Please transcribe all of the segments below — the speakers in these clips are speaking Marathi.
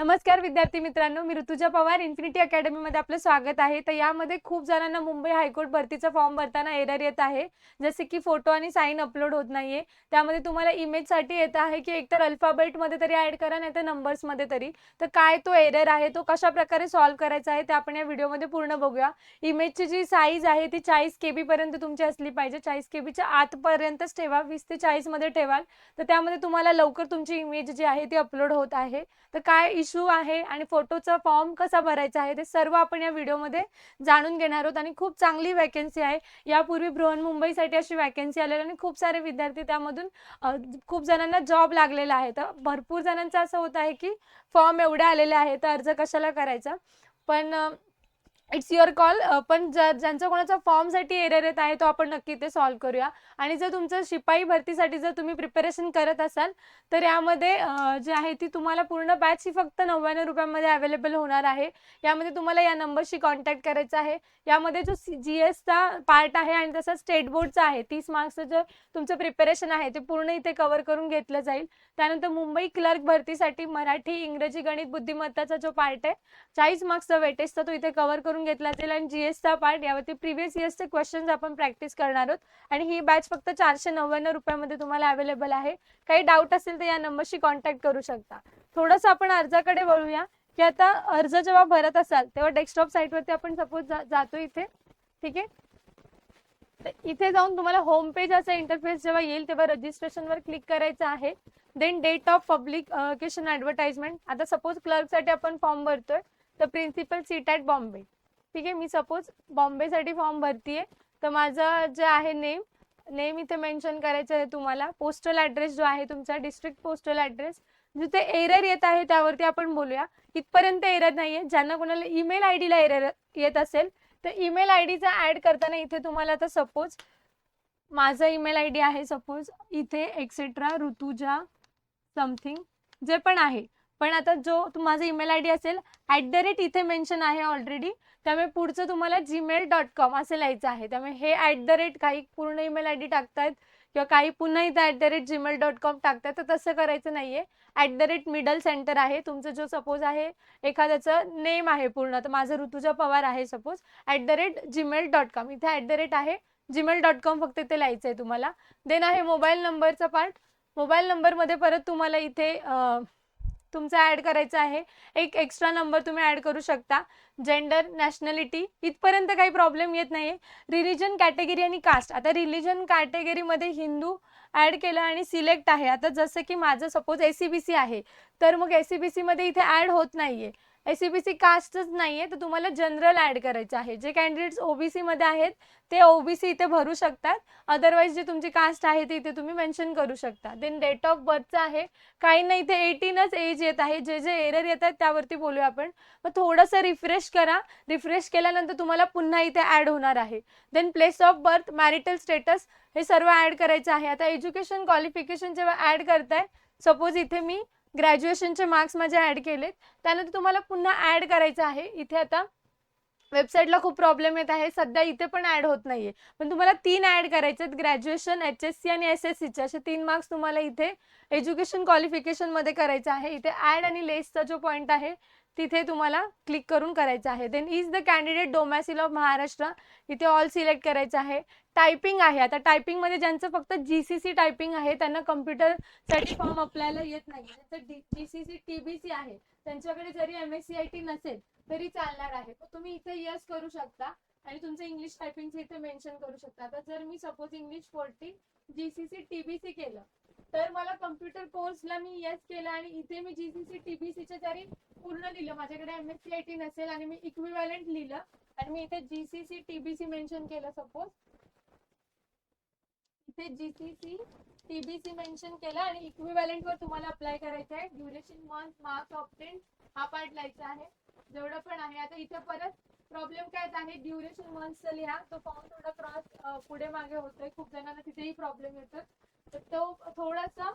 नमस्कार विद्यार्थी मित्रांनो मी ऋतुजा पवार इन्फिनिटी अकॅडमीमध्ये आपलं स्वागत आहे. तर यामध्ये खूप जणांना मुंबई हायकोर्ट भरतीचा फॉर्म भरताना एरर येत आहे. जसे की फोटो आणि साईन अपलोड होत नाहीये. त्यामध्ये तुम्हाला इमेजसाठी येत आहे की एकतर अल्फाबेटमध्ये तरी ॲड करा नाही तर नंबर्समध्ये तरी. तर काय तो एरर आहे? तो कशा प्रकारे सॉल्व्ह करायचा आहे? ते आपण या व्हिडिओमध्ये पूर्ण बघूया. इमेजची जी साईज आहे ती चाळीस के पर्यंत तुमची असली पाहिजे. चाळीस के बीच्या आतपर्यंतच ठेवा. वीस ते चाळीसमध्ये ठेवाल. तर त्यामध्ये तुम्हाला लवकर तुमची इमेज जी आहे ती अपलोड होत आहे. तर काय इश्यू आहे आणि फोटोचा फॉर्म कसा भरायचा आहे ते सर्व आपण या व्हिडिओमध्ये जाणून घेणार आहोत आणि खूप चांगली वॅकन्सी आहे. यापूर्वी बृहन्मुंबईसाठी अशी वॅकन्सी आलेली आणि खूप सारे विद्यार्थी त्यामधून खूप जणांना जॉब लागलेला आहे. तर भरपूर जणांचं असं होत आहे की फॉर्म एवढे आलेले आहे तर अर्ज कशाला करायचा? पण इट्स युअर कॉल पण जर ज्यांचा कोणाचा फॉर्मसाठी एरर येत आहे तो आपण नक्की ते सॉल्व्ह करूया. आणि जर तुमचं शिपाई भरतीसाठी जर तुम्ही प्रिपरेशन करत असाल तर यामध्ये जे आहे ती तुम्हाला पूर्ण बॅच ही फक्त नव्याण्णव रुपयामध्ये अवेलेबल होणार आहे. यामध्ये तुम्हाला या नंबरशी कॉन्टॅक्ट करायचा आहे. यामध्ये जो सी जी एसचा पार्ट आहे आणि तसा स्टेट बोर्डचा आहे तीस मार्क्सचं जे तुमचं प्रिपरेशन आहे ते पूर्ण इथे कवर करून घेतलं जाईल. त्यानंतर मुंबई क्लर्क भरतीसाठी मराठी इंग्रजी गणित बुद्धिमत्ताचा जो पार्ट आहे चाळीस मार्क्सचा वेटेजचा तो इथे कवर करून घेतला जाईल आणि जी एसचा पार्ट यावरती प्रिव्हियस इयर्सचे क्वेश्चन्स आपण प्रॅक्टिस करणार आहोत. आणि ही बॅच फक्त चारशे नव्याण्णव रुपयामध्ये तुम्हाला अवेलेबल आहे. काही डाऊट असेल तर या नंबरशी कॉन्टॅक्ट करू शकता. थोडंसं आपण अर्जाकडे वळूया. की आता अर्ज जेव्हा भरत असाल तेव्हा डेस्कटॉप साईटवरती आपण सपोज जातो इथे. ठीक आहे? इथे जाऊन तुम्हाला होम पेज असा इंटरफेस जेव्हा येईल तेव्हा रजिस्ट्रेशनवर क्लिक करायचं आहे. Then date of publication advertisement आता सपोज क्लर्कसाठी आपण फॉर्म भरतोय. तर प्रिन्सिपल सीट ॲट बॉम्बे ठीक आहे मी सपोज बॉम्बेसाठी फॉर्म भरतीये. तर माझं जे आहे नेम नेम इथे मेन्शन करायचं आहे तुम्हाला. पोस्टल ॲड्रेस जो आहे तुमचा डिस्ट्रिक्ट पोस्टल ॲड्रेस जिथे एरर येत आहे त्यावरती आपण बोलूया. इथपर्यंत एरर आहे ज्यांना कोणाला ईमेल आय डीला एरर येत असेल तर ईमेल आय डीचा ॲड करताना इथे तुम्हाला आता सपोज माझा ईमेल आय डी आहे सपोज इथे एक्सेट्रा ऋतुजा समथिंग जे पण आहे. पण आता जो माझा ईमेल आय डी असेल ॲट द रेट इथे मेन्शन आहे ऑलरेडी त्यामुळे पुढचं तुम्हाला जीमेल डॉट कॉम असं लिहायचं आहे. त्यामुळे हे ॲट द रेट काही पूर्ण ईमेल आय डी टाकतायत किंवा काही पुन्हा इथं at the rate Gmail dot com टाकतायत तर तसं करायचं नाही आहे at the rate middle centre आहे. तुमचं जो सपोज आहे एखाद्याचं नेम आहे पूर्ण तर माझं ऋतुजा पवार आहे suppose at the rate Gmail dot com इथे ॲट द रेट आहे. जीमेल डॉट कॉम फक्त इथे लिहायचं आहे तुम्हाला. देन आहे मोबाईल नंबरचा पार्ट मोबाईल नंबरमध्ये परत तुम्हाला इथे तुमचा ॲड करायचा आहे. एक एक्स्ट्रा नंबर तुम्ही ॲड करू शकता. जेंडर नॅशनॅलिटी इथपर्यंत काही प्रॉब्लेम येत नाही रिलिजन कॅटेगरी आणि कास्ट आता रिलिजन कॅटेगरीमध्ये हिंदू ॲड केलं आणि सिलेक्ट आहे. आता जसं की माझं suppose A C B C आहे. तर मग ए सी बी सीमध्ये इथे ॲड होत नाही आहे सी बी सी कास्टच तर तुम्हाला जनरल ॲड करायचं आहे. जे कॅन्डिडेट्स ओबीसीमध्ये आहेत ते ओबीसी इथे भरू शकतात. अदरवाईज जे तुमची कास्ट आहे ती इथे तुम्ही मेन्शन करू शकता. देन डेट ऑफ बर्थचं आहे. काही नाही इथे एटीनच एज येत आहे. जे जे एरर येत आहेत त्यावरती बोलूया आपण. मग थोडंसं रिफ्रेश करा. रिफ्रेश केल्यानंतर तुम्हाला पुन्हा इथे ॲड होणार आहे. Then place of birth marital status हे सर्व ॲड करायचं आहे. आता एज्युकेशन क्वालिफिकेशन जेव्हा ॲड करताय सपोज इथे मी ग्रॅज्युएशनचे मार्क्स माझे ॲड केलेत. त्यानंतर तुम्हाला पुन्हा ॲड करायचं आहे. इथे आता वेबसाईटला खूप प्रॉब्लेम येत आहे. सध्या इथे पण ॲड होत नाहीये. पण तुम्हाला तीन ॲड करायचे आहेत. ग्रॅज्युएशन एच एस सी आणि एस एस सीचे असे तीन मार्क्स तुम्हाला इथे एज्युकेशन क्वालिफिकेशनमध्ये करायचं आहे. इथे ॲड आणि लेसचा जो पॉईंट आहे तिथे तुम्हाला क्लिक करून करायचं आहे. Then is the candidate domicile of Maharashtra इथे ऑल सिलेक्ट करायचं आहे. टायपिंग आहे. आता टायपिंगमध्ये ज्यांचं फक्त जी सी सी टायपिंग आहे त्यांना कम्प्युटरसाठी फॉर्म अप्लायला येत नाही ज्यांचं G C C T B C आहे त्यांच्याकडे जरी M S C I T नसेल तरी चालणार आहे. तुम्ही इथे यस करू शकता आणि तुमचं इंग्लिश टायपिंगचं इथे मेन्शन करू शकता. आता जर मी suppose English forty GCC TBC केलं तर मला कम्प्युटर कोर्सला मी येस केलं आणि इथे मी जीसीसी सी जरी पूर्ण लिहिलं माझ्याकडे M S C I T नसेल आणि मी इक्विव्हॅलंट लिहिलं आणि मी इथे जीसीसी टीबीसी मेन्शन केलं सपोज इथे जीसीसी टीबीसी मेन्शन केलं आणि इक्विव्हॅलंट वर तुम्हाला अप्लाय करायचं आहे. ड्युरेशन मंथ मार्क्स ऑप्टेन हा पार्ट लिहायचा आहे. जेवढं पण आहे. आता इथे परत प्रॉब्लेम काय आहे? ड्युरेशन मंथचा लिहा. तो फॉर्म थोडा क्रॉस पुढे मागे होतोय. खूप जणांना तिथेही प्रॉब्लेम येतो तर तो थोडासा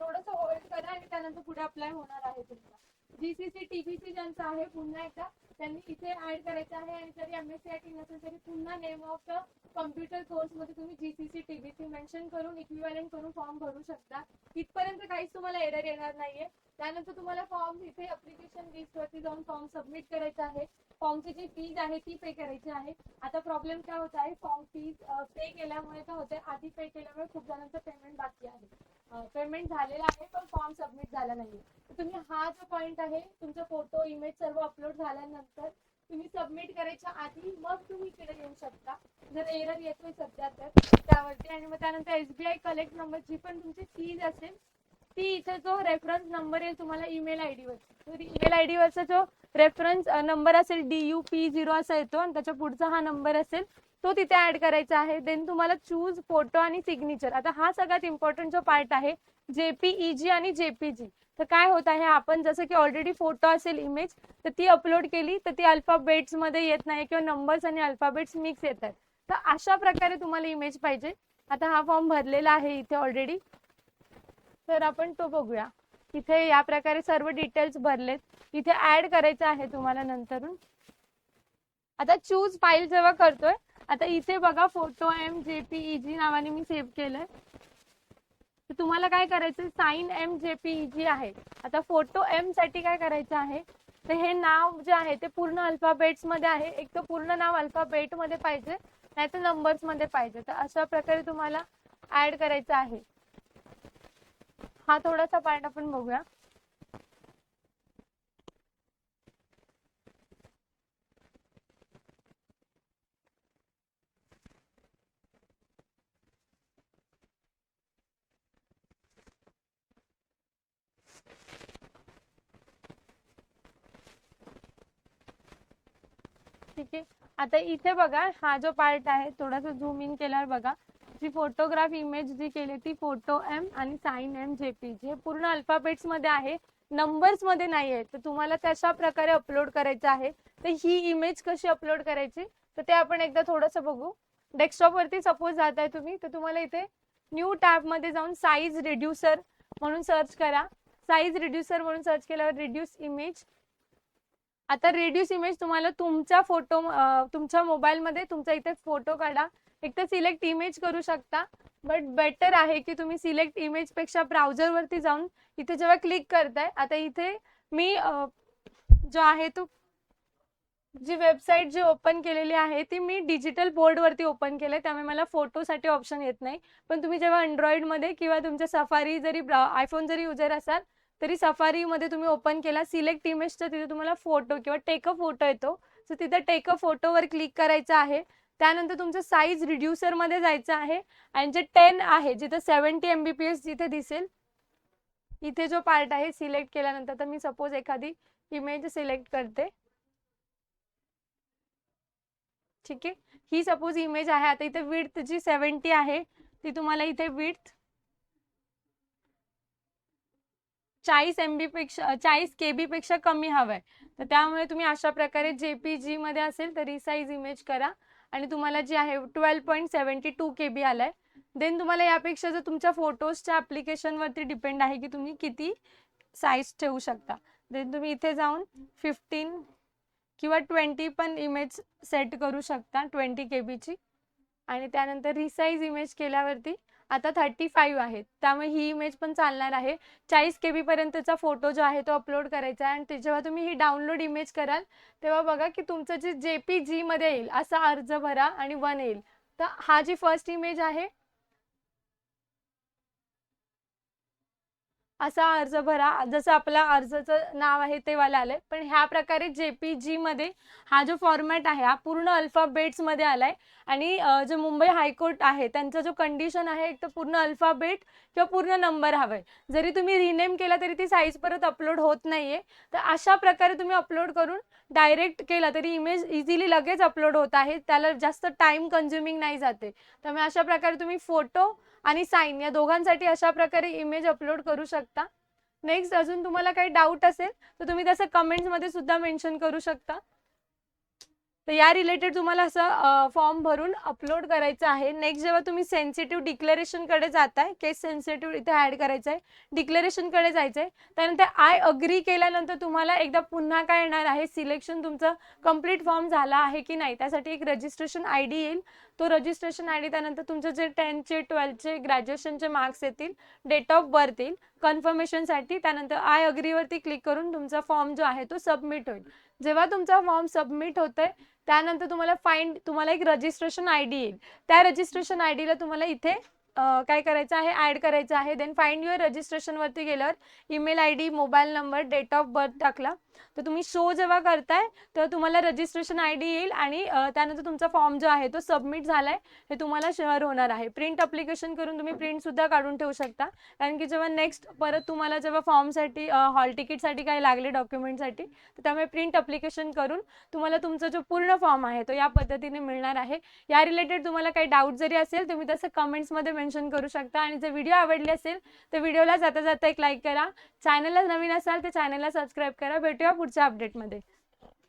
थोडासा होल्ड करा आणि त्यानंतर पुढे अप्लाय होणार आहे तुमचा. जीसीसी टीबीसी ज्यांचा आहे पुन्हा एकदा त्यांनी इथे ऍड करायचं आहे आणि जरी M S C I T नसेल तरी पुन्हा नेम ऑफ द कम्प्युटर कोर्समध्ये तुम्ही जीसीसी टीबीसी मेन्शन करून इक्विव्हॅलेंट करून फॉर्म भरू शकता. इथपर्यंत काहीच तुम्हाला एरर येणार नाहीये. त्यानंतर तुम्हाला फॉर्म इथे अप्लिकेशन लिस्ट वरती जाऊन फॉर्म सबमिट करायचा आहे. फॉर्मची जी फीज आहे ती पे करायची आहे. आता प्रॉब्लेम काय होत आहे? फॉर्म फीज पे केल्यामुळे काय होते आधी पे केल्यामुळे खूप जणांचं पेमेंट बाकी आहे. पेमेंट झालेलं आहे पण फॉर्म सबमिट झाला नाहीये. तर तुम्ही हा जो पॉईंट आहे तुमचा फोटो इमेज सर्व अपलोड झाल्यानंतर तुम्ही सबमिट करायच्या आधी मग तुम्ही इकडे येऊ शकता. जर एरर येतोय सध्या तर त्यावरती. आणि मग त्यानंतर एसबीआय कलेक्ट नंबर जी पण तुमची फीज असेल ती इथे जो रेफरन्स नंबर येईल तुम्हाला ईमेल आय डीवर तर ईमेल आय डीवरचा जो रेफरन्स नंबर असेल डी यू पी झिरो असा येतो आणि त्याच्या पुढचा हा नंबर असेल तो तिथे ऍड करायचा आहे. देन तुम्हाला चूज फोटो आणि सिग्नेचर आता हा सगळ्यात इम्पॉर्टंट जो पार्ट आहे जेपीईजी आणि जेपीजी तर काय होत आहे आपण जसं की ऑलरेडी फोटो असेल इमेज तर ती अपलोड केली तर ती अल्फाबेट्समध्ये येत नाही किंवा नंबर्स आणि अल्फाबेट्स मिक्स येत आहेत. तर अशा प्रकारे तुम्हाला इमेज पाहिजे. आता हा फॉर्म भरलेला आहे इथे ऑलरेडी तर आपण तो बघूया. इथे या प्रकारे सर्व डिटेल्स भरलेत. इथे ऍड करायचं आहे तुम्हाला नंतरून. आता चूज फाईल जेव्हा करतोय आता इथे बघा फोटो एम जेपीईजी नावाने मी सेव्ह केलंय. तर तुम्हाला काय करायचं साईन एम जेपीईजी आहे. आता फोटो एमसाठी काय करायचं आहे? तर हे नाव जे आहे ते पूर्ण अल्फाबेट्समध्ये आहे. एक तर पूर्ण नाव अल्फाबेटमध्ये पाहिजे नाही तर नंबर्समध्ये पाहिजे. तर अशा प्रकारे तुम्हाला ऍड करायचं आहे. हा थोडासा पार्ट आपण बघूया. ठीक आहे आता इथे बघा हा जो पार्ट आहे थोडासा झूम इन केल्यावर बघा. जी फोटोग्राफ इमेज जी केली ती फोटो एम आणि साईन एम जे पी जे पूर्ण अल्फाबेट्समध्ये आहे. नंबर्समध्ये नाही आहे तर तुम्हाला तशा प्रकारे अपलोड करायचं आहे तर ही इमेज कशी अपलोड करायची तर ते आपण एकदा थोडंसं बघू. डेस्कटॉप वरती सपोज जात आहे तुम्ही तर तुम्हाला इथे न्यू टॅबमध्ये जाऊन साईज रिड्युसर म्हणून सर्च करा. साईज रिड्युसर म्हणून सर्च केल्यावर रिड्यूस इमेज आता रेड्यूस इमेज तुम्हाला तुमच्या फोटो तुमच्या मोबाईलमध्ये तुमचा इथे फोटो काढा. एक तर सिलेक्ट इमेज करू शकता. बट बेटर आहे की तुम्ही सिलेक्ट इमेजपेक्षा ब्राउझरवरती जाऊन इथे जेव्हा क्लिक करताय आता इथे मी जो आहे तो जी वेबसाईट जी ओपन केलेली आहे ती मी डिजिटल बोर्डवरती ओपन केलं आहे त्यामुळे मला फोटोसाठी ऑप्शन येत नाही. पण तुम्ही जेव्हा अँड्रॉइडमध्ये किंवा तुमच्या सफारी जरी ब्रा आयफोन जरी युजर असाल तरी सफारीमध्ये तुम्ही ओपन केला सिलेक्ट इमेजचा तिथे तुम्हाला फोटो किंवा टेक अ फोटो येतो. सो तिथे टेक अ फोटोवर क्लिक करायचं आहे. त्यानंतर तुमचं साईज रिड्युसरमध्ये जायचं आहे. आणि जे टेन आहे जिथे seventy M B P S जिथे दिसेल इथे जो पार्ट आहे सिलेक्ट केल्यानंतर तर मी सपोज एखादी इमेज सिलेक्ट करते. ठीक आहे? ही सपोज इमेज आहे. आता इथे विड्थ जी सेवन्टी आहे ती तुम्हाला इथे विड्थ चाळीस एम बी पेक्षा चाळीस के बी पेक्षा कमी हवंय. तर त्यामुळे तुम्ही अशा प्रकारे जे पी जी मध्ये असेल तर रिसाईज इमेज करा. आणि तुम्हाला जी आहे twelve point seventy two K B आलाय. देन तुम्हाला यापेक्षा जर तुमच्या फोटोजच्या ऍप्लिकेशन वरती डिपेंड आहे की तुम्ही किती साईज ठेवू शकता. देन तुम्ही इथे जाऊन फिफ्टीन किंवा ट्वेंटी पण इमेज सेट करू शकता ट्वेंटी के बीची आणि त्यानंतर रिसाईज इमेज केल्यावरती आता थर्टी फाईव्ह आहे त्यामुळे ही इमेज पण चालणार आहे. चाळीस के बी पर्यंतचा फोटो जो आहे तो अपलोड करायचा आहे. आणि ते जेव्हा तुम्ही ही डाउनलोड इमेज कराल तेव्हा बघा की तुमचं जे जे पी जीमध्ये येईल असा अर्ज भरा आणि वन येईल. तर हा जी फर्स्ट इमेज आहे असा अर्ज भरा. जसं आपला अर्जाचं नाव आहे ते वाला आलंय. पण ह्या प्रकारे जे पी मध्ये हा जो फॉर्मॅट आहे हा पूर्ण अल्फाबेट्समध्ये आलाय. आणि जो मुंबई हायकोर्ट आहे त्यांचा जो कंडिशन आहे एक तर पूर्ण अल्फाबेट किंवा पूर्ण नंबर हवाय. जरी तुम्ही रिनेम केला तरी ती साईज परत अपलोड होत नाहीये. तर अशा प्रकारे तुम्ही अपलोड करून डायरेक्ट केला तरी इमेज इझिली लगेच अपलोड होत आहे. त्याला जास्त टाइम कन्झ्युमिंग नाही जाते. त्यामुळे अशा प्रकारे तुम्ही फोटो आणि साईन या दोघांसाठी अशा प्रकारे इमेज अपलोड करू शकता. नेक्स्ट अजून तुम्हाला काही डाऊट असेल तर तुम्ही तसं कमेंट्समध्ये सुद्धा मेन्शन करू शकता. तर या रिलेटेड तुम्हाला असं फॉर्म भरून अपलोड करायचं आहे. नेक्स्ट जेव्हा तुम्ही सेन्सिटिव्ह डिक्लेरेशनकडे जाताय केस सेन्सिटिव्ह इथे ॲड करायचं आहे डिक्लेरेशनकडे जायचं आहे त्यानंतर आय अग्री केल्यानंतर तुम्हाला एकदा पुन्हा काय येणार आहे? सिलेक्शन तुमचं कंप्लीट फॉर्म झाला आहे की नाही? त्यासाठी एक रजिस्ट्रेशन आय डी येईल. तो रजिस्ट्रेशन आय डी त्यानंतर तुमचे जे टेनचे ट्वेल्थचे ग्रॅज्युएशनचे मार्क्स येतील डेट ऑफ बर्थ येईल कन्फर्मेशनसाठी त्यानंतर आय अग्रीवरती क्लिक करून तुमचा फॉर्म जो आहे तो सबमिट होईल. जेव्हा तुमचा फॉर्म सबमिट होतोय त्यानंतर तुम्हाला फाईंड तुम्हाला एक रजिस्ट्रेशन आय डी येईल. त्या रजिस्ट्रेशन आय डीला तुम्हाला इथे काय करायचं आहे? ॲड करायचं आहे. देन फाइंड युअर रजिस्ट्रेशनवरती गेल्यावर email I D mobile number date of birth टाकला. तर तुम्ही शो जेव्हा करताय तर तुम्हाला रजिस्ट्रेशन आय डी येईल आणि त्यानंतर तुमचा फॉर्म जो आहे तो सबमिट झालाय. हे तुम्हाला शेअर होणार आहे. प्रिंट अप्लिकेशन करून तुम्ही प्रिंट सुद्धा काढून ठेवू शकता. कारण की जेव्हा नेक्स्ट परत तुम्हाला जेव्हा फॉर्मसाठी हॉल तिकीटसाठी काही लागले डॉक्युमेंटसाठी तर त्यामुळे प्रिंट अप्लिकेशन करून तुम्हाला तुमचा जो पूर्ण फॉर्म आहे तो या पद्धतीने मिळणार आहे. या रिलेटेड तुम्हाला काही डाऊट जरी असेल तुम्ही तसं कमेंट्समध्ये मेन्शन करू शकता. आणि जर व्हिडिओ आवडले असेल तर व्हिडिओला जाता जाता एक लाईक करा. चॅनलला नवीन असाल तर चॅनलला सबस्क्राईब करा. भेटूया पुढच्या अपडेटमध्ये